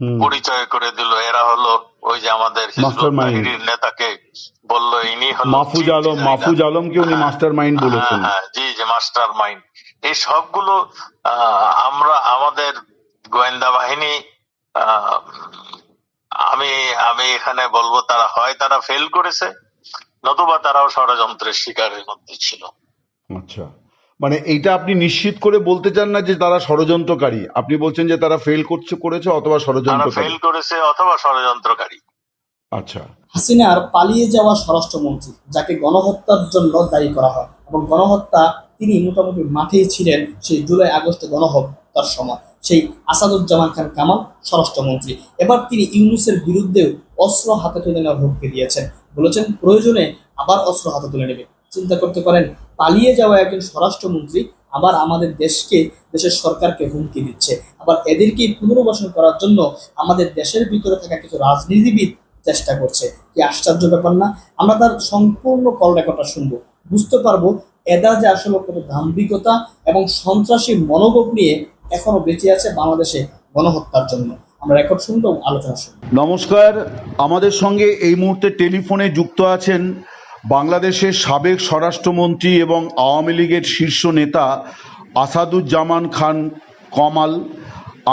পরিচয় করে দিল এরা হলো ওই যে আমাদের. বাহিনীর নেতাকে বলল ইনি হলো মাহফুজ আলম। মাহফুজ আলমকে উনি হ্যাঁ, মাস্টার মাইন্ড বলেছেন। হ্যাঁ, হ্যাঁ, জি জি মাস্টার মাইন্ড এই সবগুলো আহ, আমরা আমাদের গোয়েন্দা বাহিনী আহ, আমি আমি এখানে বলব তারা হয় তারা ফেল করেছে নতুবা তারাও ষড়যন্ত্রের শিকারের মধ্যে ছিল। আচ্ছা। মানে এইটা আপনি নিশ্চিত করে বলতে চান না যে তারা ষড়যন্ত্রকারী? আপনি বলছেন যে তারা ফেল করছে করেছে অথবা তারা ষড়যন্ত্রকারী ফেল করেছে অথবা ষড়যন্ত্রকারী। আচ্ছা। হাসিনার পালিয়ে যাওয়া স্বরাষ্ট্রমন্ত্রী যাকে গণহত্যার জন্য দায়ী করা হয়। এবং গণহত্যা তিনি মোটামুটি মাঠেই ছিলেন সেই জুলাই আগস্টে গণহত্যার সময়। সেই আসাদুজ্জামান খান কামাল স্বরাষ্ট্রমন্ত্রী। এবার তিনি ইউনুসের বিরুদ্ধেও অস্ত্র হাতে তুলে নেওয়ার হুমকি দিয়েছেন। বলেছেন প্রয়োজনে আবার অস্ত্র হাতে তুলে নেবে। চিন্তা করতে পারেন, পালিয়ে যাওয়া একজন স্বরাষ্ট্রমন্ত্রী আবার আমাদের দেশকে, দেশের সরকারকে হুমকি দিচ্ছে। আবার এদেরকে পুনর্বাসন করার জন্য আমাদের দেশের ভিতরে থাকা কিছু রাজনীতিবিদ চেষ্টা করছে। কি আশ্চর্য ব্যাপার না? আমরা তার সম্পূর্ণ কল রেকর্ডটা শুনব। বুঝতে পারব, এদা যে আসলে কত দাম্ভিকতা এবং সন্ত্রাসী মনোভাব নিয়ে এখনও বেঁচে আছে বাংলাদেশে গণহত্যার জন্য। আমরা রেকর্ড শুনব, আলোচনা শুনব। নমস্কার, আমাদের সঙ্গে এই মুহূর্তে টেলিফোনে যুক্ত আছেন বাংলাদেশের সাবেক স্বরাষ্ট্রমন্ত্রী এবং আওয়ামী লীগের শীর্ষ নেতা আসাদুজ্জামান খান কমাল।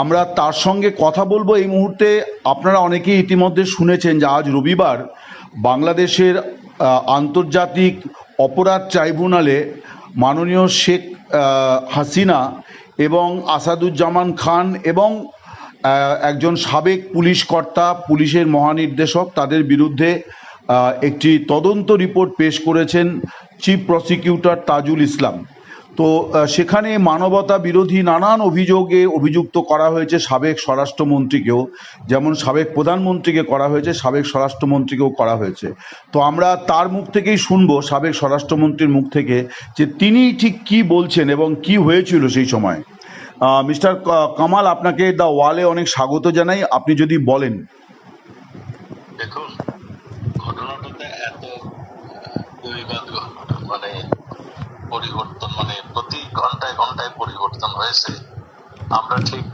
আমরা তার সঙ্গে কথা বলব এই মুহূর্তে। আপনারা অনেকেই ইতিমধ্যে শুনেছেন যে আজ রবিবার বাংলাদেশের আন্তর্জাতিক অপরাধ ট্রাইব্যুনালে মাননীয় শেখ হাসিনা এবং আসাদুজ্জামান খান এবং একজন সাবেক পুলিশ কর্তা, পুলিশের মহানির্দেশক তাদের বিরুদ্ধে একটি তদন্ত রিপোর্ট পেশ করেছেন চিফ প্রসিকিউটর তাজুল ইসলাম। তো সেখানে মানবতা বিরোধী নানান অভিযোগে অভিযুক্ত করা হয়েছে সাবেক স্বরাষ্ট্রমন্ত্রীকেও। যেমন সাবেক প্রধানমন্ত্রীকে করা হয়েছে, সাবেক স্বরাষ্ট্রমন্ত্রীকেও করা হয়েছে। তো, আমরা তার মুখ থেকেই শুনব, সাবেক স্বরাষ্ট্রমন্ত্রীর মুখ থেকে, যে তিনি ঠিক কি বলছেন এবং কি হয়েছিল সেই সময়। মিস্টার কামাল, আপনাকে দ্য ওয়ালে অনেক স্বাগত জানাই। আপনি যদি বলেন দেখুন ঘটনাটাতে এত আহ, দুইবাদ মানে পরিবর্তন মানে প্রতি ঘন্টায় ঘন্টায় পরিবর্তন হয়েছে। আমরা ঠিক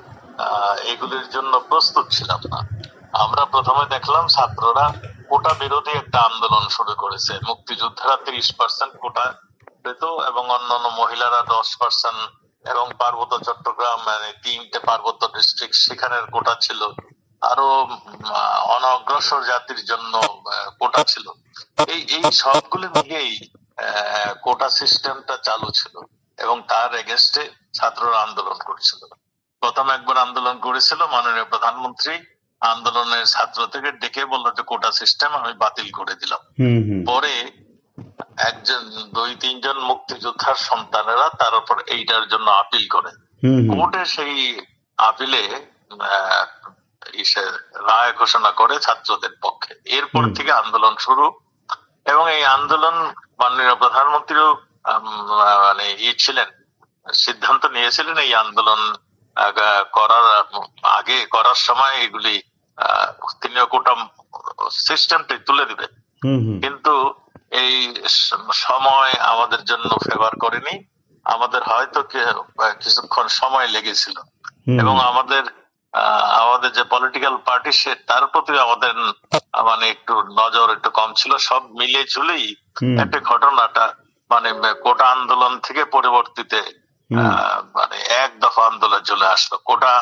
এগুলির জন্য প্রস্তুত ছিলাম না। আমরা প্রথমে দেখলাম ছাত্ররা কোটা বিরোধী একটা আন্দোলন শুরু করেছে। মুক্তিযোদ্ধারা তিরিশ পার্সেন্ট কোটা পেত এবং অন্যান্য মহিলারা দশ পার্সেন্ট এবং পার্বত্য চট্টগ্রাম মানে তিনটে পার্বত্য ডিস্ট্রিক্ট সেখানের কোটা ছিল। আরও অনগ্রসর জাতির জন্য কোটা ছিল। এই এই সবগুলো মিলিয়েই কোটা সিস্টেমটা চালু ছিল। এবং তার এগেনস্টে ছাত্ররা আন্দোলন করছিল। প্রথম একবার আন্দোলন করেছিল মাননীয় প্রধানমন্ত্রী আন্দোলনের ছাত্র থেকে ডেকে বলল যে কোটা সিস্টেম আমি বাতিল করে দিলাম। পরে একজন দুই তিনজন মুক্তিযোদ্ধার সন্তানেরা তার উপর এইটার জন্য আপিল করে। কোর্টে সেই আপিলে রায় ঘোষণা করে ছাত্রদের পক্ষে। এরপর থেকে আন্দোলন শুরু এবং এই আন্দোলন মাননীয় প্রধানমন্ত্রীও মানে ইয়ে ছিলেন সিদ্ধান্ত নিয়েছিলেন এই আন্দোলন করার আগে করার সময় এগুলি তিনিও কোটা সিস্টেমটি তুলে দিবে। কিন্তু এই সময় আমাদের জন্য ফেভার করেনি। আমাদের হয়তো কিছুক্ষণ সময় লেগেছিল। এবং আমাদের আমাদের যে পলিটিক্যাল পার্টি সে তার প্রতি আমাদের মানে একটু নজর একটু কম ছিল। সব মিলে ঝুলেই একটা ঘটনাটা মানে কোটা আন্দোলন থেকে পরিবর্তিতে মানে এক দফা আন্দোলন চলে আসলো। কোটা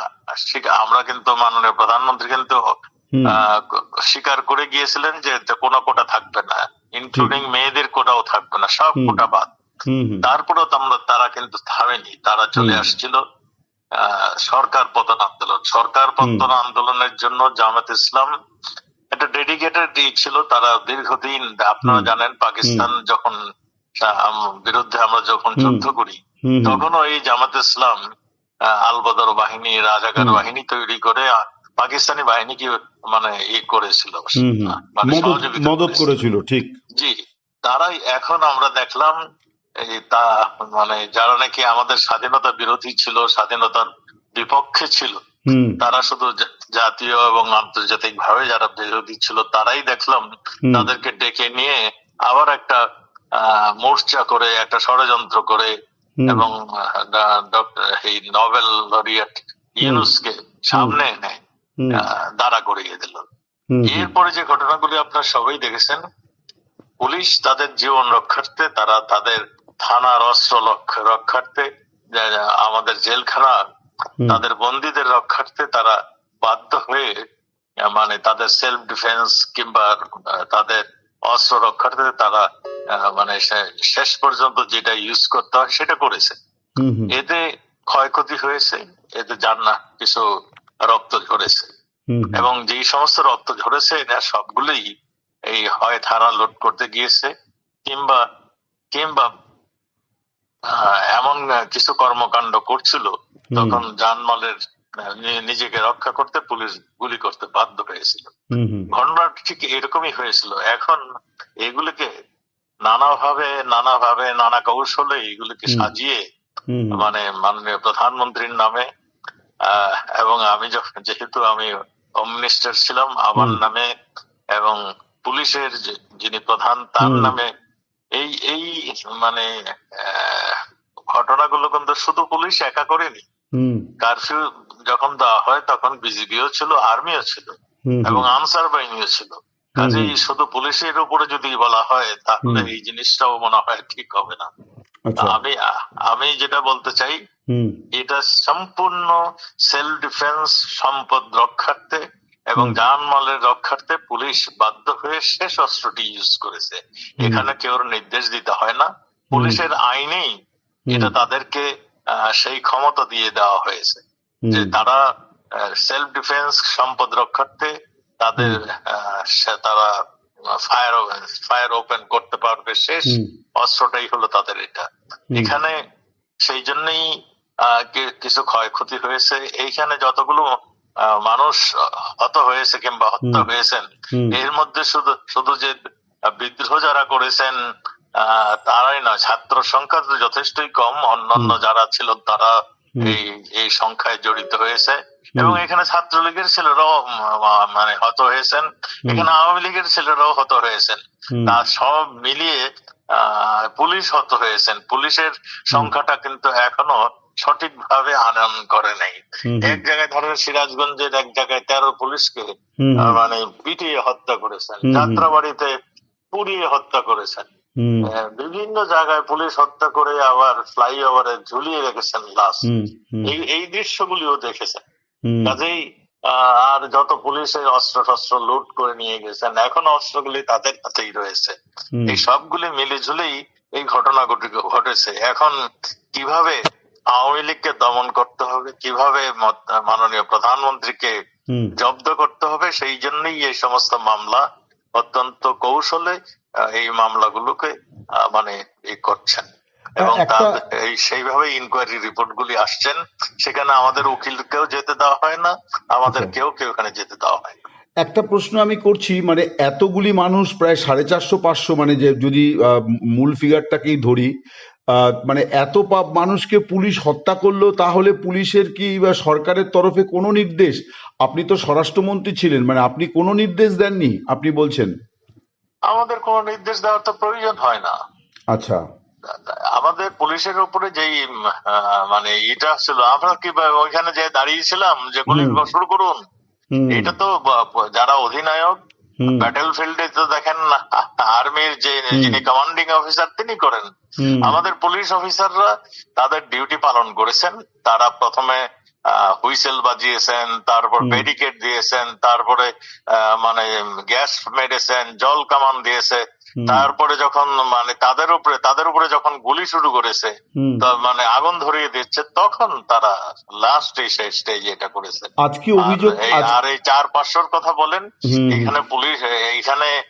আমরা কিন্তু মাননীয় প্রধানমন্ত্রী কিন্তু স্বীকার করে গিয়েছিলেন যে কোনো কোটা থাকবে না ইনক্লুডিং মেয়েদের কোটাও থাকবে না সব কোটা বাদ। তারপরেও তো আমরা তারা কিন্তু থামেনি তারা চলে আসছিল আহ, সরকার পতন আন্দোলন। সরকার পতন আন্দোলনের জন্য জামাত ইসলাম একটা ডেডিকেটেড ছিল তারা দীর্ঘদিন আপনারা জানেন পাকিস্তান যখন বিরুদ্ধে আমরা যখন যুদ্ধ করি। তখনও এই জামাত ইসলাম আলবদর বাহিনী রাজাকার বাহিনী তৈরি করে পাকিস্তানি বাহিনীকে মানে ই করেছিল। মদত করেছিল। ঠিক। জি তারাই এখন আমরা দেখলাম এই তা মানে যারা নাকি আমাদের স্বাধীনতা বিরোধী ছিল স্বাধীনতার বিপক্ষে ছিল তারা শুধু জাতীয় এবং আন্তর্জাতিক ভাবে যারা বিরোধী ছিল তারাই দেখলাম তাদেরকে ডেকে নিয়ে আবার একটা মোর্চা করে একটা ষড়যন্ত্র করে এবং এই নোবেল লরিয়েট ইউনুসকে সামনে এনে দাঁড়া করিয়ে দিল। এরপরে যে ঘটনাগুলি আপনারা সবাই দেখেছেন পুলিশ তাদের জীবন রক্ষার্থে তারা তাদের থানার অস্ত্র রক্ষার্থে আমাদের জেলখানা তাদের বন্দীদের রক্ষার্থে তারা বাধ্য হয়ে মানে তাদের সেলফ ডিফেন্স কিংবা তাদের অস্ত্র রক্ষার্থে তারা মানে শেষ পর্যন্ত যেটা ইউজ করতে হয় সেটা করেছে। এতে ক্ষয়ক্ষতি হয়েছে এতে যার না কিছু রক্ত ঝরেছে। এবং যেই সমস্ত রক্ত ঝরেছে এরা সবগুলোই এই হয় থানা লোড করতে গিয়েছে কিংবা কিংবা এমন কিছু কর্মকাণ্ড করছিল তখন জানমালের নি- নিজেকে রক্ষা করতে পুলিশ গুলি করতে বাধ্য হয়েছিল। হুম, ঠিক এরকমই হয়েছিল। এখন এগুলিকে নানাভাবে নানাভাবে নানা কৌশলে এগুলিকে সাজিয়ে মানে মাননীয় প্রধানমন্ত্রীর নামে এবং আমি যখন যেহেতু আমি হোম মিনিস্টার ছিলাম আমার নামে এবং পুলিশের যিনি প্রধান তার নামে এই এই মানে ঘটনাগুলো কিন্তু শুধু পুলিশ একা করেনি। কারফিউ যখন দেওয়া হয় তখন বিজিবিও ছিল আর্মিও ছিল এবং আনসার বাহিনীও ছিল। কাজেই শুধু পুলিশের উপরে যদি বলা হয় তাহলে এই জিনিসটাও মনে হয় ঠিক হবে না। আচ্ছা। আমি আমি যেটা বলতে চাই এটা সম্পূর্ণ সেলফ ডিফেন্স সম্পদ রক্ষার্থে এবং। জানমালের রক্ষার্থে পুলিশ বাধ্য হয়ে শেষ অস্ত্রটি ইউজ করেছে। এখানে কেউ নির্দেশ দিতে হয় না। পুলিশের আইনেই এটা তাদেরকে আহ, সেই ক্ষমতা দিয়ে দেওয়া হয়েছে। যে তারা সেলফ ডিফেন্স সম্পদ রক্ষার্থে তাদের তারা ফায়ার ফায়ার ওপেন করতে পারবে শেষ। অস্ত্রটাই হলো তাদের এটা। এখানে সেই জন্যই কিছু ক্ষয়ক্ষতি হয়েছে। এইখানে যতগুলো মানুষ হত হয়েছে কিংবা হত্যা হয়েছেন এর মধ্যে শুধু শুধু যে বিদ্রোহ যারা করেছেন আহ, তারাই নয় ছাত্র সংখ্যা তো যথেষ্টই কম। অন্যান্য যারা ছিল তারা। এই এই সংখ্যায় জড়িত হয়েছে। এবং এখানে ছাত্রলীগের ছেলেরাও মানে হত হয়েছেন। এখানে আওয়ামী লীগের ছেলেরাও হত হয়েছেন। তা সব মিলিয়ে পুলিশ হত হয়েছেন। পুলিশের সংখ্যাটা কিন্তু এখনও সঠিকভাবে আনয়ন করে নাই। এক জায়গায় ধরেন সিরাজগঞ্জের এক জায়গায় তেরো পুলিশকে মানে পিটিয়ে হত্যা করেছেন। যাত্রাবাড়িতে পুড়িয়ে হত্যা করেছেন। বিভিন্ন জায়গায় পুলিশ হত্যা করে আবার ফ্লাইওভারে ঝুলিয়ে রেখেছেন লাশ এই এই দৃশ্যগুলিও দেখেছেন। কাজেই আর যত পুলিশের অস্ত্র শস্ত্র লুট করে নিয়ে গেছেন এখন অস্ত্রগুলি তাদের হাতেই রয়েছে। এই সবগুলি মিলে ঝুলেই এই ঘটনা ঘটেছে। এখন কীভাবে আওয়ামী লীগকে দমন করতে হবে কীভাবে মাননীয় প্রধানমন্ত্রীকে জব্দ করতে হবে সেই জন্যই এই সমস্ত মামলা অত্যন্ত কৌশলে এই মামলাগুলোকে মানে ই করছেন। এবং এই সেইভাবে ইনকোয়ারি রিপোর্ট গুলি আসছেন। সেখানে আমাদের উকিলকেও যেতে দেওয়া হয় না আমাদের আচ্ছা। কেউ কেউ ওখানে যেতে দেওয়া হয় না। একটা প্রশ্ন আমি করছি মানে এতগুলি মানুষ প্রায় সাড়ে চারশো পাঁচশো মানে যে যদি মূল ফিগারটাকেই ধরি আহ, মানে এত পা- মানুষকে পুলিশ হত্যা করল তাহলে পুলিশের কি বা সরকারের তরফে কোনো নির্দেশ? আপনি তো স্বরাষ্ট্রমন্ত্রী ছিলেন মানে আপনি কোনো নির্দেশ দেননি আপনি বলছেন। আমাদের কোনো নির্দেশ দেওয়ার তো প্রয়োজন হয় না। আচ্ছা। আমাদের পুলিশের উপরে যেই মানে ইটা ছিল আমরা কি ওইখানে যে দাঁড়িয়েছিলাম যে গুলি। শুরু করুন এটা তো যারা অধিনায়ক ব্যাটেল ফিল্ডে তো দেখেন আর্মির যে যিনি কমান্ডিং অফিসার তিনি করেন। আমাদের পুলিশ অফিসাররা তাদের ডিউটি পালন করেছেন। তারা প্রথমে হুইসেল বাজিয়েছেন তারপর। ব্যারিকেড দিয়েছেন তারপরে মানে গ্যাস মেরেছেন জল কামান দিয়েছে। তারপরে যখন মানে তাদের উপরে তাদের উপরে যখন গুলি শুরু করেছে মানে আগুন ধরিয়ে দিচ্ছে তখন তারা লাস্ট স্টেজ এটা করেছে। আজকে অভিযোগ আর এই- চার পাঁচশোর কথা বলেন এখানে পুলিশ এইখানে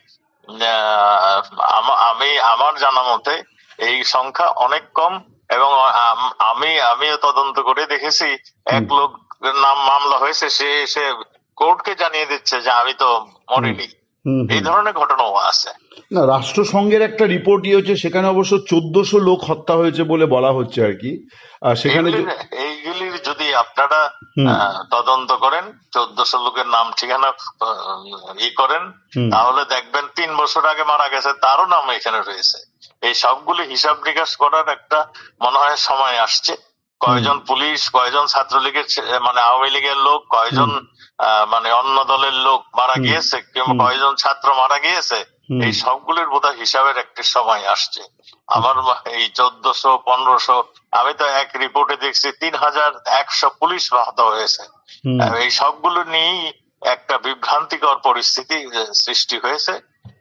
আমি আমার জানা মতে এই সংখ্যা অনেক কম। এবং আম- আমি আমিও তদন্ত করে দেখেছি এক লোক নাম মামলা হয়েছে সে এসে কোর্টকে জানিয়ে দিচ্ছে যে আমি তো মরিনি। এই ধরনের ঘটনাও আছে। না রাষ্ট্রসংঘের একটা রিপোর্ট ইয়ে হচ্ছে সেখানে অবশ্য চোদ্দশো লোক হত্যা হয়েছে বলে বলা হচ্ছে আর কি। আর সেখানে এইগুলির- যদি আপনারা তদন্ত করেন চোদ্দশো লোকের নাম ঠিকানা ই করেন তাহলে দেখবেন তিন বছর আগে মারা গেছে তারও নাম এখানে রয়েছে। এই সবগুলি হিসাব নিকাশ করার একটা মনে হয় সময় আসছে। কয়জন পুলিশ কয়জন ছাত্রলীগের মানে আওয়ামী লীগের লোক কয়জন মানে অন্য দলের লোক মারা গিয়েছে কিংবা কয়জন ছাত্র মারা গিয়েছে এই সবগুলির বোধহয় হিসাবের একটি সময় আসছে। আমার এই চোদ্দশো পনেরোশো আমি তো এক রিপোর্টে দেখছি তিন হাজার একশো পুলিশ আহত হয়েছে। এই সবগুলো নিয়েই একটা বিভ্রান্তিকর পরিস্থিতি সৃষ্টি হয়েছে।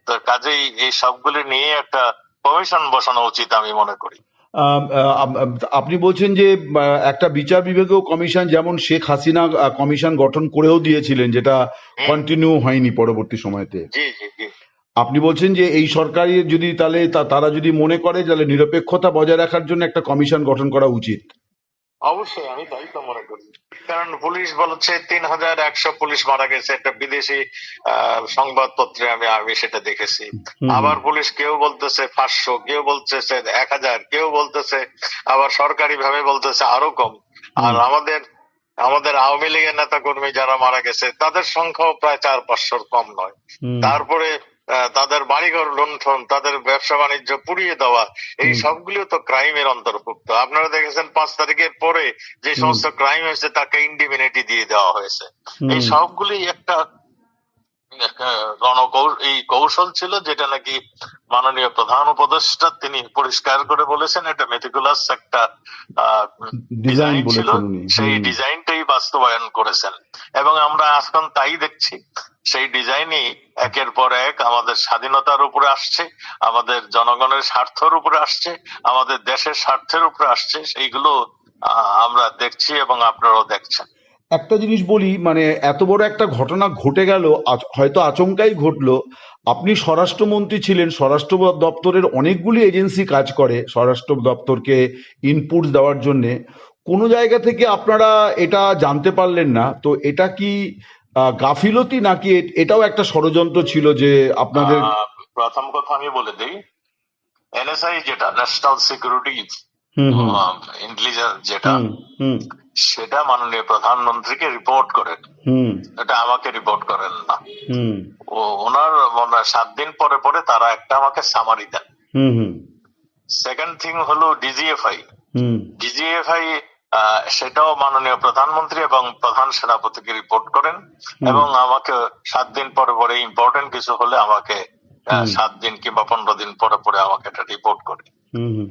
তো কাজেই এই সবগুলো নিয়ে একটা কমিশন বসানো উচিত আমি মনে করি। আপনি বলছেন যে একটা বিচার বিভাগীয় কমিশন যেমন শেখ হাসিনা কমিশন গঠন করেও দিয়েছিলেন যেটা কন্টিনিউ হয়নি পরবর্তী সময়তে। জি জি জি। আপনি বলছেন যে এই সরকারি যদি তাহলে তারা যদি মনে করে তাহলে নিরপেক্ষতা বজায় রাখার জন্য একটা কমিশন গঠন করা উচিত। অবশ্যই আমি তাই তো মনে করি। কারণ পুলিশ বলছে তিন হাজার একশো পুলিশ মারা গেছে। একটা বিদেশি সংবাদপত্রে আমি আমি সেটা দেখেছি। আবার পুলিশ কেউ বলতেছে পাঁচশো কেউ বলতেছে এক হাজার কেউ বলতেছে আবার সরকারি ভাবে বলতেছে আরও কম। আর আমাদের আমাদের আওয়ামী লীগের নেতা কর্মী যারা মারা গেছে তাদের সংখ্যাও প্রায় চার পাঁচশোর কম নয়। তারপরে তাদের বাড়িঘর লুণ্ঠন তাদের ব্যবসা বাণিজ্য পুড়িয়ে দেওয়া এই। সবগুলো তো ক্রাইমের অন্তর্ভুক্ত আপনারা দেখেছেন পাঁচ তারিখের পরে যে সমস্ত ক্রাইম হয়েছে তাকে ইন্ডিমিনিটি দিয়ে দেওয়া হয়েছে এই। সবগুলি একটা এই কৌশল ছিল যেটা নাকি মাননীয় প্রধান উপদেষ্টা তিনি পরিষ্কার করে বলেছেন। এটা মেথিকুলাস একটা ডিজাইন ছিল। সেই ডিজাইনটাই বাস্তবায়ন করেছেন। এবং আমরা এখন তাই দেখছি সেই ডিজাইনই একের পর এক আমাদের স্বাধীনতার উপরে আসছে আমাদের জনগণের স্বার্থের উপরে আসছে আমাদের দেশের স্বার্থের উপরে আসছে। সেইগুলো আহ, আমরা দেখছি এবং আপনারাও দেখছেন। একটা জিনিস বলি মানে এত বড় একটা ঘটনা ঘটে গেল হয়তো আচমকাই ঘটলো। আপনি স্বরাষ্ট্রমন্ত্রী ছিলেন স্বরাষ্ট্র দপ্তরের অনেকগুলি এজেন্সি কাজ করে স্বরাষ্ট্র দপ্তরকে ইনপুট দেওয়ার জন্য। কোনো জায়গা থেকে আপনারা এটা জানতে পারলেন না তো এটা কি গাফিলতি নাকি এটাও একটা ষড়যন্ত্র ছিল যে আপনাদের প্রথম কথা আমি বলে দিই এনএসআই যেটা national security hmm hmm. Intelligence যেটা সেটা মাননীয় প্রধানমন্ত্রীকে রিপোর্ট করেন। এটা আমাকে রিপোর্ট করেন না। ও ওনার সাত দিন পরে পরে তারা একটা আমাকে সামারি দেন। সেকেন্ড থিং হলো ডিজিএফআই ডিজিএফআই সেটাও মাননীয় প্রধানমন্ত্রী এবং প্রধান সেনাপতিকে রিপোর্ট করেন এবং আমাকে সাত দিন পরে পরে ইম্পর্টেন্ট কিছু হলে আমাকে সাত দিন কিংবা পনেরো দিন পরে পরে আমাকে এটা রিপোর্ট করে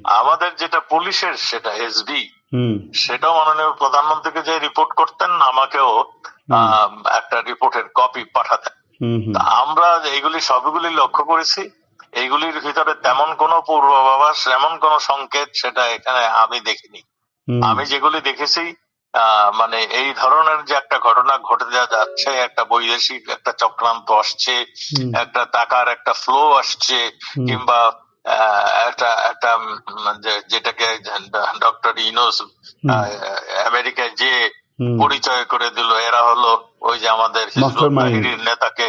আমাদের যেটা পুলিশের সেটা হুম। সেটাও মাননীয় প্রধানমন্ত্রীকে যে রিপোর্ট করতেন আমাকেও একটা রিপোর্টের কপি পাঠাতেন। আমরা এইগুলি সবগুলি লক্ষ্য করেছি। এইগুলির ভিতরে তেমন কোনো পূর্বাভাস এমন কোন সংকেত সেটা এখানে আমি দেখিনি। আমি যেগুলি দেখেছি আহ, মানে এই ধরনের যে একটা ঘটনা ঘটে যাচ্ছে একটা বৈদেশিক একটা চক্রান্ত আসছে একটা টাকার একটা ফ্লো আসছে কিংবা একটা একটা যেটাকে ডক্টর ইনোস আমেরিকায় যে পরিচয় করে দিল এরা হলো ওই যে আমাদের নেতাকে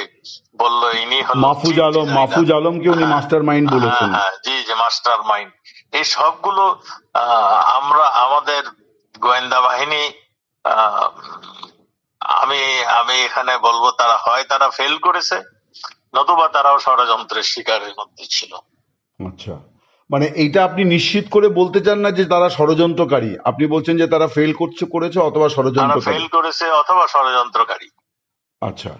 বলল ইনি হলো মাহফুজ আলম designer। মাহফুজ আলমকে উনি হ্যাঁ, মাস্টার মাইন্ড বলেছেন। হ্যাঁ, জি যে মাস্টার মাইন্ড এই সবগুলো আহ, আমরা আমাদের গোয়েন্দা বাহিনী আহ, আমি আমি এখানে বলব তারা হয় তারা ফেল করেছে নতুবা তারাও ষড়যন্ত্রের শিকারের মধ্যে ছিল। আচ্ছা। মানে এইটা আপনি নিশ্চিত করে বলতে চান না যে তারা ষড়যন্ত্রকারী? আপনি বলছেন যে তারা ফেল করছে করেছে অথবা তারা ষড়যন্ত্রকারী ফেল করেছে অথবা ষড়যন্ত্রকারী। আচ্ছা।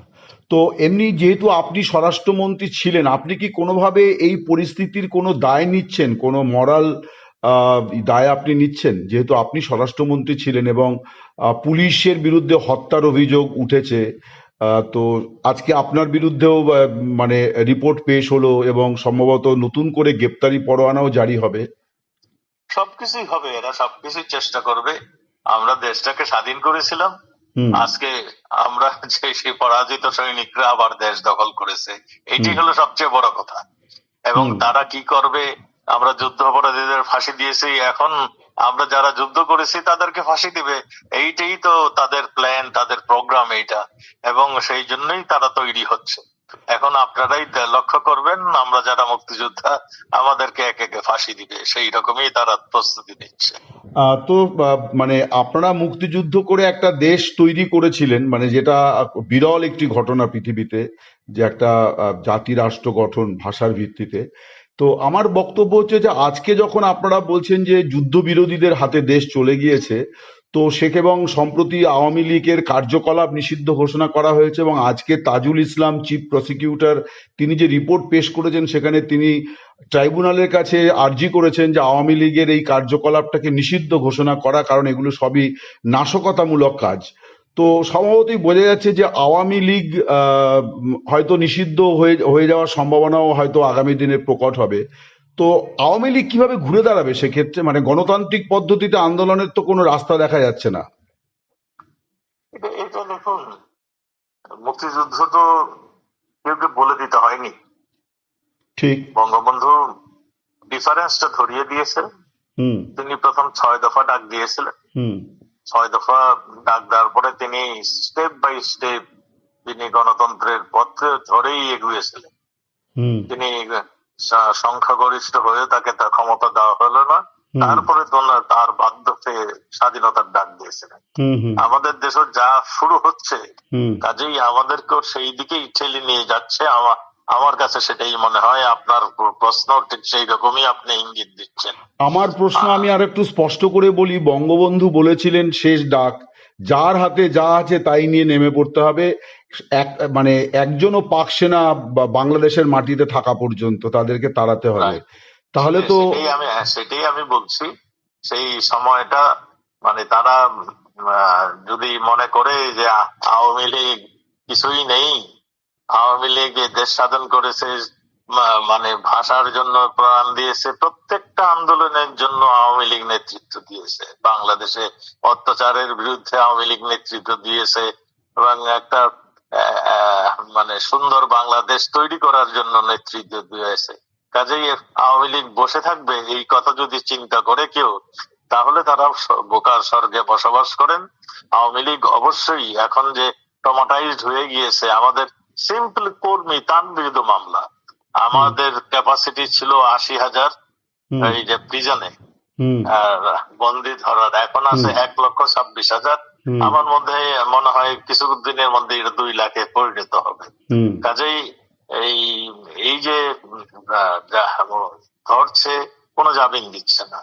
তো এমনি যেহেতু আপনি স্বরাষ্ট্রমন্ত্রী ছিলেন আপনি কি কোনোভাবে এই পরিস্থিতির কোনো দায় নিচ্ছেন? কোনো মরাল দায় আপনি নিচ্ছেন? যেহেতু আপনি স্বরাষ্ট্রমন্ত্রী ছিলেন এবং পুলিশের বিরুদ্ধে হত্যার অভিযোগ উঠেছে তো আজকে আপনার বিরুদ্ধেও মানে রিপোর্ট পেশ হলো এবং সম্ভবত নতুন করে গ্রেপ্তারি পরোয়ানাও জারি হবে। সবকিছুই হবে এরা সবকিছুই চেষ্টা করবে। আমরা দেশটাকে স্বাধীন করেছিলাম। আজকে আমরা যে সেই পরাজিত সৈনিকরা আবার দেশ দখল করেছে এটি হলো সবচেয়ে বড় কথা। এবং তারা কি করবে আমরা যুদ্ধ অপরাধীদের ফাঁসি দিয়েছি এখন আমরা যারা যুদ্ধ করেছি তাদেরকে ফাঁসি দিবে। এইটাই তো তাদের প্ল্যান তাদের প্রোগ্রাম এইটা। এবং সেই জন্যই তারা তৈরি হচ্ছে। এখন আপনারাই লক্ষ্য করবেন, আমরা যারা মুক্তিযোদ্ধা, আমাদেরকে একে একে ফাঁসি দিবে। সেই রকমই তারা প্রস্তুতি নিচ্ছে। তো মানে আপনারা মুক্তিযুদ্ধ করে একটা দেশ তৈরি করেছিলেন মানে যেটা বিরল একটি ঘটনা পৃথিবীতে, যে একটা জাতি রাষ্ট্র গঠন ভাষার ভিত্তিতে। তো আমার বক্তব্য হচ্ছে যে আজকে যখন আপনারা বলছেন যে যুদ্ধ বিরোধীদের হাতে দেশ চলে গিয়েছে, তো শেখ এবং সম্প্রতি আওয়ামী লীগের কার্যকলাপ নিষিদ্ধ ঘোষণা করা হয়েছে এবং আজকে তাজুল ইসলাম চিফ প্রসিকিউটর তিনি যে রিপোর্ট পেশ করেছেন সেখানে তিনি ট্রাইব্যুনালের কাছে আর্জি করেছেন যে আওয়ামী লীগের এই কার্যকলাপটাকে নিষিদ্ধ ঘোষণা করা, কারণ এগুলো সবই নাশকতামূলক কাজ। তো স্বভাবতই বোঝা যাচ্ছে যে আওয়ামী লীগ আহ, হয়তো নিষিদ্ধ হয়ে হয়ে যাওয়ার সম্ভাবনাও হয়তো আগামী দিনে প্রকট হবে। তো আওয়ামী লীগ কীভাবে ঘুরে দাঁড়াবে সেক্ষেত্রে? মানে গণতান্ত্রিক পদ্ধতিতে আন্দোলনের তো কোনো রাস্তা দেখা যাচ্ছে না। এটা দেখুন মুক্তিযুদ্ধ তো কেউ কেউ বলে দিতে হয়নি। ঠিক। বঙ্গবন্ধু ডিফারেন্সটা ধরিয়ে দিয়েছে হুম। তিনি প্রথম ছয় দফা ডাক দিয়েছিলেন। হুম। ছয় দফা ডাক দেওয়ার পরে তিনি স্টেপ বাই স্টেপ তিনি গণতন্ত্রের পথে ধরেই এগিয়েছিলেন। তিনি সংখ্যাগরিষ্ঠ হয়ে তাকে তার ক্ষমতা দেওয়া হলো না। তারপরে তোনা- তার বাধ্য হয়ে স্বাধীনতার ডাক দিয়েছিলেন। আমাদের দেশে যা শুরু হচ্ছে কাজেই আমাদেরকেও সেই দিকেই ঠেলে নিয়ে যাচ্ছে আমার আমার কাছে সেটাই মনে হয় আপনার প্রশ্ন ঠিক সেই রকমই আপনি ইঙ্গিত দিচ্ছেন। আমার প্রশ্ন আমি আর একটু স্পষ্ট করে বলি বঙ্গবন্ধু বলেছিলেন শেষ ডাক যার হাতে যা আছে তাই নিয়ে নেমে পড়তে হবে। এক মানে একজনও পাক সেনা বা বাংলাদেশের মাটিতে থাকা পর্যন্ত তাদেরকে তাড়াতে হবে। তাহলে তো সেটাই আমি হ্যাঁ, সেটাই আমি বলছি। সেই সময়টা মানে তারা যদি মনে করে যে আওয়ামী লীগ কিছুই নেই আওয়ামী লীগ দেশ সাধন করেছে মানে ভাষার জন্য প্রাণ দিয়েছে, প্রত্যেকটা আন্দোলনের জন্য আওয়ামী লীগ নেতৃত্ব দিয়েছে। বাংলাদেশে অত্যাচারের বিরুদ্ধে আওয়ামী লীগ নেতৃত্ব দিয়েছে এবং একটা মানে সুন্দর বাংলাদেশ তৈরি করার জন্য নেতৃত্ব দিয়েছে। কাজেই আওয়ামী লীগ বসে থাকবে, এই কথা যদি চিন্তা করে কেউ, তাহলে তারা বোকার স্বর্গে বসবাস করেন। আওয়ামী লীগ অবশ্যই এখন যে টমাটাইজড হয়ে গিয়েছে, আমাদের সিম্পল কর্মী তার বিরুদ্ধে মামলা আমাদের ক্যাপাসিটি ছিল আশি হাজার এই যে প্রিজনে বন্দি ধরার এখন আছে এক লক্ষ ছাব্বিশ হাজার আমার মধ্যে মনে হয় কিছু দিনের মধ্যে এটা দুই লাখে পরিণত হবে কাজেই এই এই যে ধরছে কোনো জামিন দিচ্ছে না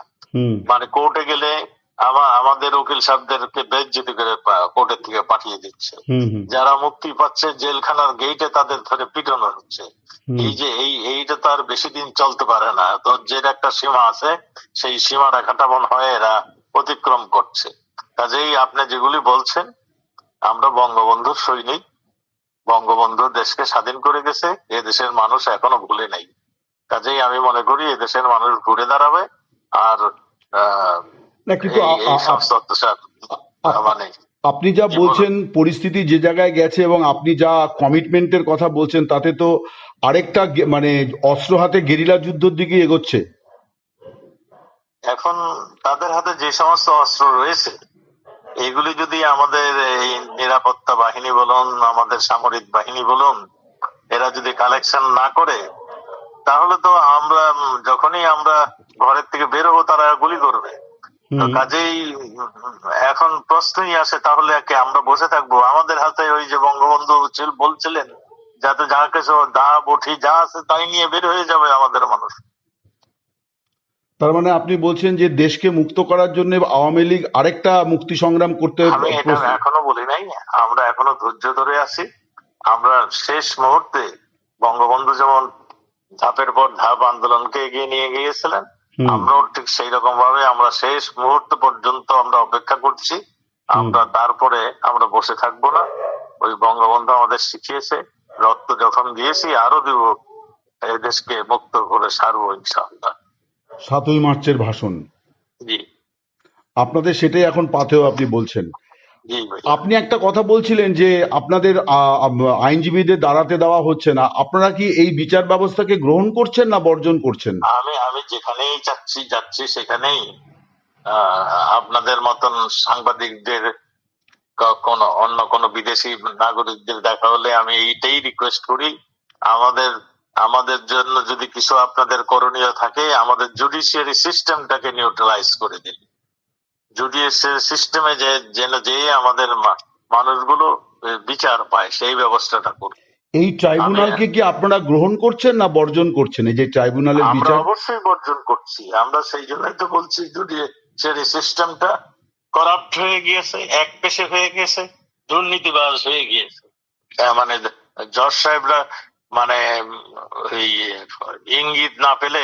মানে কোর্টে গেলে আমাদের উকিল সাহেবদেরকে বেজ্জতি করে কোর্টের থেকে পাঠিয়ে দিচ্ছে। যারা মুক্তি পাচ্ছে জেলখানার গেইটে তাদের ধরে পিটানো হচ্ছে। এই যে এই এইটা তো আর বেশি দিন চলতে পারে না। ধৈর্যের একটা সীমা আছে সেই সীমা রেখাটা মনে হয় এরা অতিক্রম করছে। কাজেই আপনি যেগুলি বলছেন আমরা বঙ্গবন্ধুর সৈনিক। বঙ্গবন্ধু দেশকে স্বাধীন করে গেছে এ দেশের মানুষ এখনও ভুলে নাই। কাজেই আমি মনে করি এ দেশের মানুষ ঘুরে দাঁড়াবে আর আহ, না কিন্তু আপনি যা বলছেন পরিস্থিতি যে জায়গায় গেছে এবং আপনি যা কমিটমেন্টের কথা বলছেন তাতে তো আরেকটা মানে অস্ত্র হাতে গেরিলা যুদ্ধের দিকে এগোচ্ছে। এখন তাদের হাতে যে সমস্ত অস্ত্র রয়েছে এগুলি যদি আমাদের এই নিরাপত্তা বাহিনী বলুন আমাদের সামরিক বাহিনী বলুন এরা যদি কালেকশন না করে তাহলে তো আমরা যখনই আমরা ঘরের থেকে বেরোবো তারা গুলি করবে। কাজেই এখন প্রশ্নই আসে তাহলে কি আমরা বসে থাকব? আমাদের হাতে ওই যে বঙ্গবন্ধু ছিল- বলছিলেন যাতে যা কিছু দা বঠি যা আছে তাই নিয়ে বের হয়ে যাবে আমাদের মানুষ। তার মানে আপনি বলছেন যে দেশকে মুক্ত করার জন্য আওয়ামী লীগ আরেকটা মুক্তি সংগ্রাম করতে আমি এটা এখনও বলি নাই। আমরা এখনও ধৈর্য ধরে আছি। আমরা শেষ মুহূর্তে বঙ্গবন্ধু যেমন ধাপের পর ধাপ আন্দোলনকে এগিয়ে নিয়ে গিয়েছিলেন আমরাও ঠিক সেই রকম ভাবে আমরা শেষ মুহূর্ত পর্যন্ত আমরা অপেক্ষা করছি। আমরা তারপরে আমরা বসে থাকব না। ওই বঙ্গবন্ধু আমাদের শিখিয়েছে রক্ত যখন দিয়েছি আরও দিব দেশকে মুক্ত করে সারবো ইনশাআল্লাহ। সাতই মার্চের ভাষণ। জি। আপনাদের সেটাই এখন পাথেও আপনি বলছেন। আপনি একটা কথা বলছিলেন যে আপনাদের আইনজীবীদের দাঁড়াতে দেওয়া হচ্ছে না। আপনারা কি এই বিচার ব্যবস্থাকে গ্রহণ করছেন না বর্জন করছেন? আমি আমি যেখানেই যাচ্ছি যাচ্ছি সেখানেই আপনাদের মতন সাংবাদিকদের কোন অন্য কোন বিদেশি নাগরিকদের দেখা হলে আমি এইটাই রিকোয়েস্ট করি। আমাদের আমাদের জন্য যদি কিছু আপনাদের করণীয় থাকে আমাদের জুডিশিয়ারি সিস্টেমটাকে নিউট্রালাইজ করে দিন। জুডিশিয়ারি সিস্টেমে যে যেন যে আমাদের মানুষগুলো বিচার পায় সেই ব্যবস্থাটা করুন। এই ট্রাইব্যুনালকে কি আপনারা গ্রহণ করছেন না বর্জন করছেন? এই যে ট্রাইব্যুনালের বিচার অবশ্যই বর্জন করছি। আমরা সেই জন্যই তো বলছি জুডিশিয়ারি সিস্টেমটা করাপ্ট হয়ে গিয়েছে এক পেশে হয়ে গেছে দুর্নীতিবাজ হয়ে গিয়েছে হ্যাঁ, মানে জজ সাহেবরা মানে ইঙ্গিত না পেলে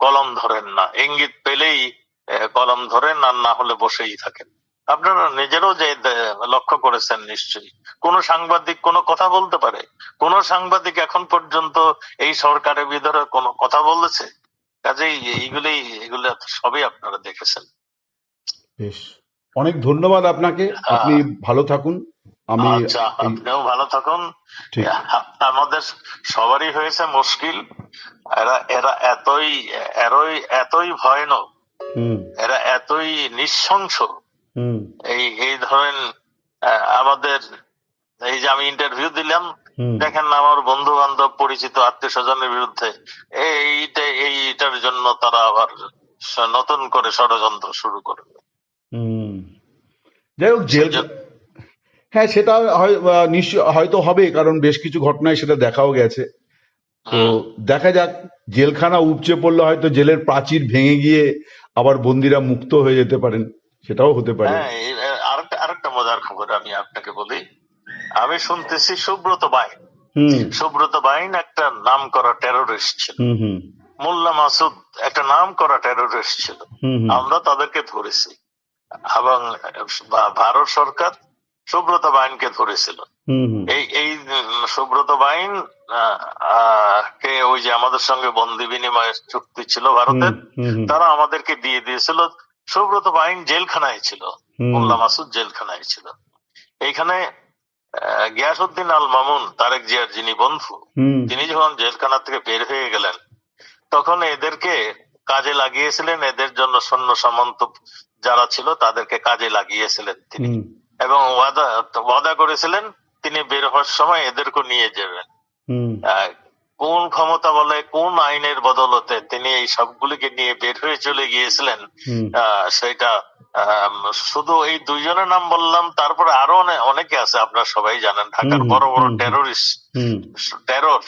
কলম ধরেন না। ইঙ্গিত পেলেই কলম ধরেন আর না হলে বসেই থাকেন। আপনারা নিজেরও যে লক্ষ্য করেছেন নিশ্চয়ই। কোন সাংবাদিক কোনো কথা বলতে পারে? কোন সাংবাদিক এখন পর্যন্ত এই সরকারের ভিতরে কোনো কথা বলেছে? কাজেই এইগুলি এগুলো সবই আপনারা দেখেছেন। বেশ। অনেক ধন্যবাদ আপনাকে। আপনি ভালো থাকুন। আমি আচ্ছা আপনিও ভালো থাকুন। আমাদের সবারই হয়েছে মুশকিল। এরা এরা এতই এরই এতই ভয়ানক এরা এতই নৃশংস। এই এই ধরেন আমাদের এই যে আমি ইন্টারভিউ দিলাম দেখেন আমার বন্ধু বান্ধব পরিচিত আত্মীয় স্বজনের বিরুদ্ধে এইটা এইটার জন্য তারা আবার নতুন করে ষড়যন্ত্র শুরু করবে। যাই হোক জেল হ্যাঁ সেটা হয় হয়তো হবে কারণ বেশ কিছু ঘটনায় সেটা দেখাও গেছে। তো দেখা যাক জেলখানা উপচে পড়লে হয়তো জেলের প্রাচীর ভেঙে গিয়ে আবার বন্দিরা মুক্ত হয়ে যেতে পারেন সেটাও হতে পারে। হ্যাঁ আরেকটা আরেকটা মজার খবর আমি আপনাকে বলি। আমি শুনতেছি সুব্রত বাইন সুব্রত বাইন একটা নাম করা টেরোরিস্ট ছিল। মোল্লা মাসুদ একটা নাম করা টেরোরিস্ট ছিল। আমরা তাদেরকে ধরেছি। এবং ভারত সরকার সুব্রত বাইনকে ধরেছিল। এই এই সুব্রত বাইন কে ওই যে আমাদের সঙ্গে বন্দি বিনিময়ের চুক্তি ছিল ভারতের তারা আমাদেরকে দিয়ে দিয়েছিল। সুব্রত বাইন জেলখানায় ছিল মোল্লা মাসুদ জেলখানায় ছিল। এইখানে গিয়াসউদ্দিন আল মামুন তারেক জিয়ার যিনি বন্ধু তিনি যখন জেলখানা থেকে বের হয়ে গেলেন তখন এদেরকে কাজে লাগিয়েছিলেন। এদের জন্য সৈন্য সামন্ত যারা ছিল তাদেরকে কাজে লাগিয়েছিলেন তিনি। এবং ওয়াদা ওয়াদা করেছিলেন তিনি বের হওয়ার সময় এদেরকে নিয়ে যাবেন। কোন ক্ষমতা বলে কোন আইনের বদলতে তিনি এই সবগুলিকে নিয়ে বের হয়ে চলে গিয়েছিলেন সেটা শুধু এই দুইজনের নাম বললাম তারপরে আরও অনেকে আছে আপনার সবাই জানেন ঢাকার বড় বড় টেরোরিস্ট টেরর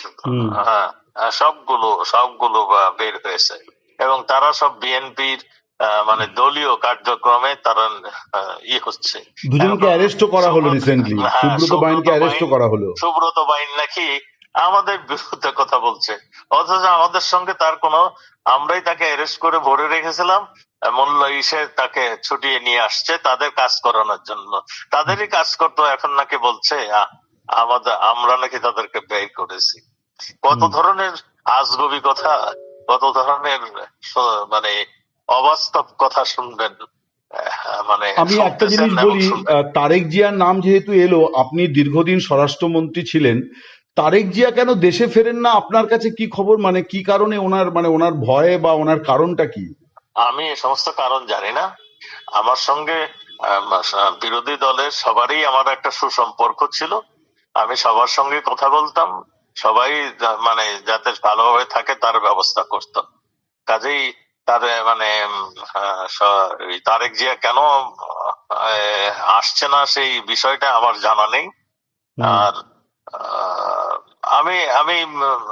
হ্যাঁ সবগুলো সবগুলো বের হয়েছে। এবং তারা সব বিএনপির মানে দলীয় কার্যক্রমে তারা ই হচ্ছে। দুজনকে এবং অ্যারেস্টও করা হলো রিসেন্টলি হ্যাঁ, সুব্রত বাইনকে বাইন- করা হলো। সুব্রত বাইন নাকি আমাদের বিরুদ্ধে কথা বলছে। অথচ আমাদের সঙ্গে তার কোনো আমরাই তাকে অ্যারেস্ট করে ভরে রেখেছিলাম। মূল্য ইসে তাকে ছুটিয়ে নিয়ে আসছে তাদের কাজ করানোর জন্য। তাদেরই কাজ করতো এখন নাকি বলছে আমাদের আমরা নাকি তাদেরকে ব্যয় করেছি। কত ধরনের আজগবি কথা কত ধরনের মানে অবাস্তব কথা শুনবেন মানে আমি একটা জিনিস বলি তারেক জিয়ার নাম যেহেতু এলো আপনি দীর্ঘদিন স্বরাষ্ট্রমন্ত্রী ছিলেন তারেক জিয়া কেন দেশে ফেরেন না? আপনার কাছে কি খবর? মানে কি কারণে ওনার মানে ওনার ভয়ে বা ওনার কারণটা কি? আমি এ সমস্ত কারণ জানি না। আমার সঙ্গে বিরোধী দলের সবারই আমার একটা সুসম্পর্ক ছিল। আমি সবার সঙ্গে কথা বলতাম। সবাই মানে যাতে ভালোভাবে থাকে তার ব্যবস্থা করতাম। কাজেই তার মানে তারেক জিয়া কেন আসছে না সেই বিষয়টা আমার জানা নেই। আর আমি আমি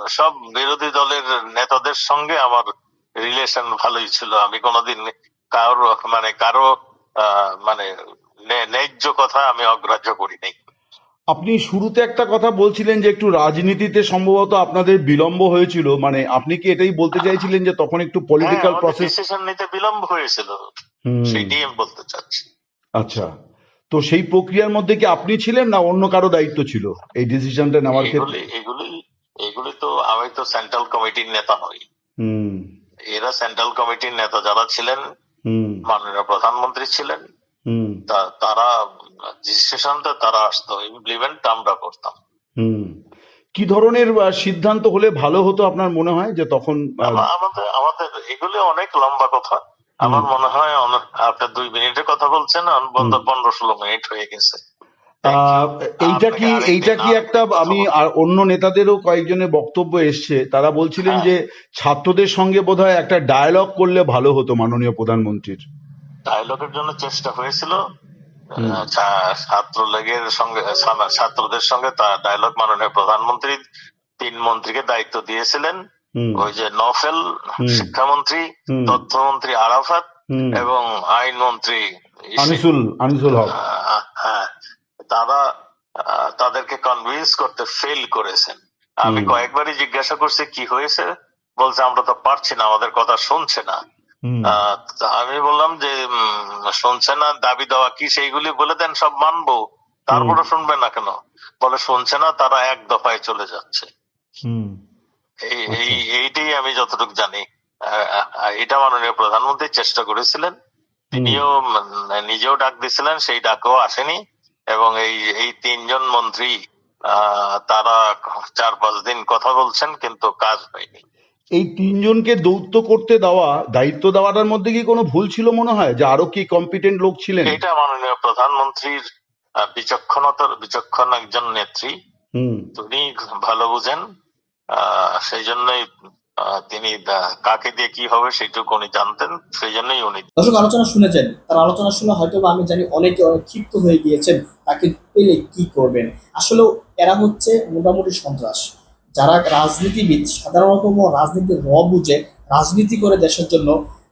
সব বিরোধী দলের নেতাদের সঙ্গে আমার রিলেশন ভালোই ছিল। আমি কোনোদিন কারও মানে কারও আহ, মানে ন্যায্য কথা আমি অগ্রাহ্য করি নাই। আপনি শুরুতে একটা কথা বলছিলেন যে একটু রাজনীতিতে সম্ভবত আপনাদের বিলম্ব হয়েছিল। মানে আপনি কি এটাই বলতে চাইছিলেন যে তখন একটু পলিটিক্যাল প্রসেস ডিসিশন নিতে বিলম্ব হয়েছিল। সেইটাই আমি বলতে চাচ্ছি। আচ্ছা। তো সেই প্রক্রিয়ার মধ্যে কি আপনি ছিলেন না অন্য কারও দায়িত্ব ছিল? এই ডিসিশনটা নেওয়ার ক্ষেত্রে? এগুলি এগুলি তো আমি তো সেন্ট্রাল কমিটির নেতা নই। হুম। এরা সেন্ট্রাল কমিটির নেতা যারা ছিলেন হুম। মাননীয় প্রধানমন্ত্রী ছিলেন তারা ডিসিশনটা তারা আসতো। ইমপ্লিমেন্ট আমরা করতাম। কি ধরনের সিদ্ধান্ত হলে ভালো হতো আপনার মনে হয়? যে তখন আমাদের আমাদের এগুলি অনেক লম্বা কথা। আমার মনে হয় আপনার দুই মিনিটের কথা বলছেন বন্ধ পনেরো ষোলো মিনিট হয়ে গেছে। এইটা কি এইটা কি একটা আমি আর অন্য নেতাদেরও কয়েকজনের বক্তব্য এসছে। তারা বলছিলেন হ্যাঁ। যে ছাত্রদের সঙ্গে বোধহয় একটা ডায়ালগ করলে ভালো হতো মাননীয় প্রধানমন্ত্রীর। ডায়লগের জন্য চেষ্টা হয়েছিল। ছাত্রলীগের সঙ্গে ছাত্রদের সঙ্গে তার ডায়লগ মাননীয় প্রধানমন্ত্রী তিন মন্ত্রীকে দায়িত্ব দিয়েছিলেন। ওই যে নফেল শিক্ষামন্ত্রী তথ্যমন্ত্রী আরাফাত এবং আইন মন্ত্রী আনিসুল আনিসুল হক। হ্যাঁ তারা তাদেরকে কনভিন্স করতে ফেল করেছেন। আমি কয়েকবারই জিজ্ঞাসা করছি কি হয়েছে? বলছে আমরা তো পারছি না আমাদের কথা শুনছে না। আমি বললাম যে শুনছে না দাবি দেওয়া কি সেইগুলি বলে দেন সব মানবো। তারপরে শুনবে না কেন? বলে শুনছে না তারা এক দফায় চলে যাচ্ছে। এই এই এইটাই আমি যতটুকু জানি। এটা মাননীয় প্রধানমন্ত্রী চেষ্টা করেছিলেন। তিনিও নিজেও ডাক দিয়েছিলেন সেই ডাকও আসেনি। এবং এই এই তিনজন মন্ত্রী আহ, তারা চার পাঁচ দিন কথা বলছেন কিন্তু কাজ হয়নি। এই তিনজনকে দৌত্য করতে দেওয়া দায়িত্ব দেওয়াটার মধ্যে কি কোনো ভুল ছিল মনে হয়? যে আরও কি কম্পিটেন্ট লোক ছিলেন? এটা মাননীয় প্রধানমন্ত্রীর আহ, বিচক্ষণতার বিচক্ষণ একজন নেত্রী। হুম। তিনি ভালো বুঝেন। আহ, সেই জন্যই আহ, তিনি কাকে দিয়ে কি হবে সেইটুকু উনি জানতেন। সেই জন্যই উনি দর্শক আলোচনা শুনেছেন। তার আলোচনা শুনে হয়তো বা আমি জানি অনেকে অনেক ক্ষিপ্ত হয়ে গিয়েছেন। তাকে পেলে কি করবেন? আসলেও এরা হচ্ছে মোটামুটি সন্ত্রাস। যারা রাজনীতিবিদ সাধারণত রাজনীতির র বুঝে রাজনীতি করে দেশের জন্য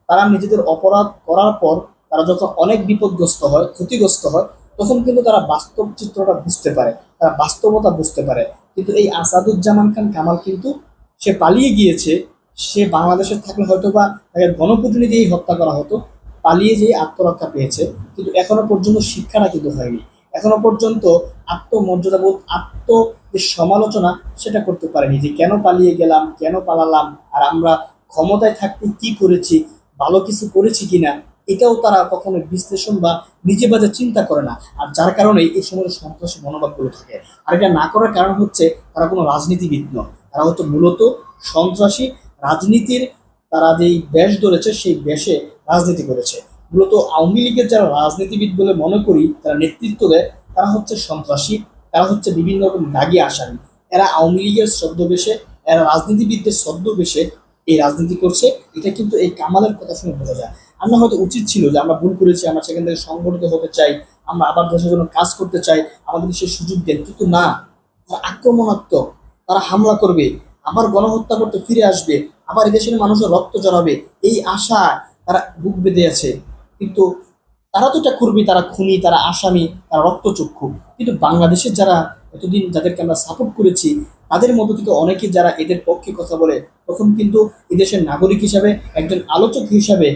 তারা নিজেদের অপরাধ করার পর তারা যখন অনেক বিপদগ্রস্ত হয়, ক্ষতিগ্রস্ত হয়, তখন কিন্তু তারা বাস্তব চিত্রটা বুঝতে পারে, তারা বাস্তবতা বুঝতে পারে। কিন্তু এই আসাদুজ্জামান খান কামাল কিন্তু সে পালিয়ে গিয়েছে, সে বাংলাদেশে থাকলে হয়তো বা তাকে গণপ্রতিনিধি হত্যা করা হতো, পালিয়ে যেয়ে আত্মরক্ষা পেয়েছে, কিন্তু এখনও পর্যন্ত শিক্ষাটা কিন্তু হয়নি। এখনও পর্যন্ত আত্মমর্যাদাবোধ, আত্ম যে সমালোচনা সেটা করতে পারেনি, যে কেন পালিয়ে গেলাম, কেন পালালাম, আর আমরা ক্ষমতায় থাকতে কি করেছি, ভালো কিছু করেছি কিনা, এটাও তারা কখনো বিশ্লেষণ বা নিজে বাজে চিন্তা করে না। আর যার কারণে এই সময় সন্ত্রাসী মনোভাবগুলো থাকে। আর এটা না করার কারণ হচ্ছে তারা কোনো রাজনীতিবিদ নয়। তারা হয়তো মূলত সন্ত্রাসী রাজনীতির তারা যেই বেশ ধরেছে সেই বেশে রাজনীতি করেছে। মূলত আওয়ামী লীগের যারা রাজনীতিবিদ বলে মনে করি, তারা নেতৃত্ব দেয়, তারা হচ্ছে সন্ত্রাসী তারা হচ্ছে বিভিন্ন রকম দাগি আসামি। এরা আওয়ামী লীগের ছদ্মবেশে, এরা রাজনীতিবিদদের ছদ্মবেশে এই রাজনীতি করছে। এটা কিন্তু এই কামালের কথা শুনে বোঝা যায়। আমরা হয়তো উচিত ছিল যে আমরা ভুল করেছি, আমরা সেখান থেকে সংগঠিত হতে চাই, আমরা আবার দেশের জন্য কাজ করতে চাই, আমাদের সেই সুযোগ দেন। কিন্তু না, তারা আক্রমণাত্মক, তারা হামলা করবে, আবার গণহত্যা করতে ফিরে আসবে, আবার এদেশের মানুষের রক্ত জড়াবে এই আশা তারা বুক বেঁধে আছে। কিন্তু তারা তো এটা করবে, তারা খুনি, তারা আসামি, তারা রক্তচক্ষু। কিন্তু বাংলাদেশের যারা এতদিন যাদেরকে আমরা সাপোর্ট করেছি, তাদের মধ্য থেকে অনেকে যারা এদের পক্ষে কথা বলে, তখন কিন্তু এদেশের নাগরিক হিসাবে, একজন আলোচক হিসাবে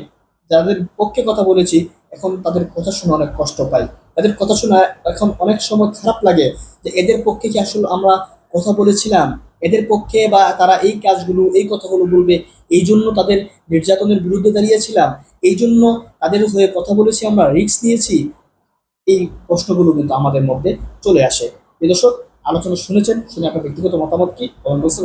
যাদের পক্ষে কথা বলেছি, এখন তাদের কথা শুনে অনেক কষ্ট পাই। তাদের কথা শোনা এখন অনেক সময় খারাপ লাগে যে এদের পক্ষে কি আসলে আমরা কথা বলেছিলাম? এদের পক্ষে বা তারা এই কাজগুলো, এই কথাগুলো বলবে, এই জন্য তাদের নির্যাতনের বিরুদ্ধে দাঁড়িয়েছিলাম, এই জন্য তাদের হয়ে কথা বলেছি আমরা রিক্স নিয়েছি। এই প্রশ্নগুলো কিন্তু আমাদের মধ্যে চলে আসে। এ দর্শক, আলোচনা শুনেছেন, শুনে আপনার ব্যক্তিগত মতামত কি? কমেন্ট বক্সে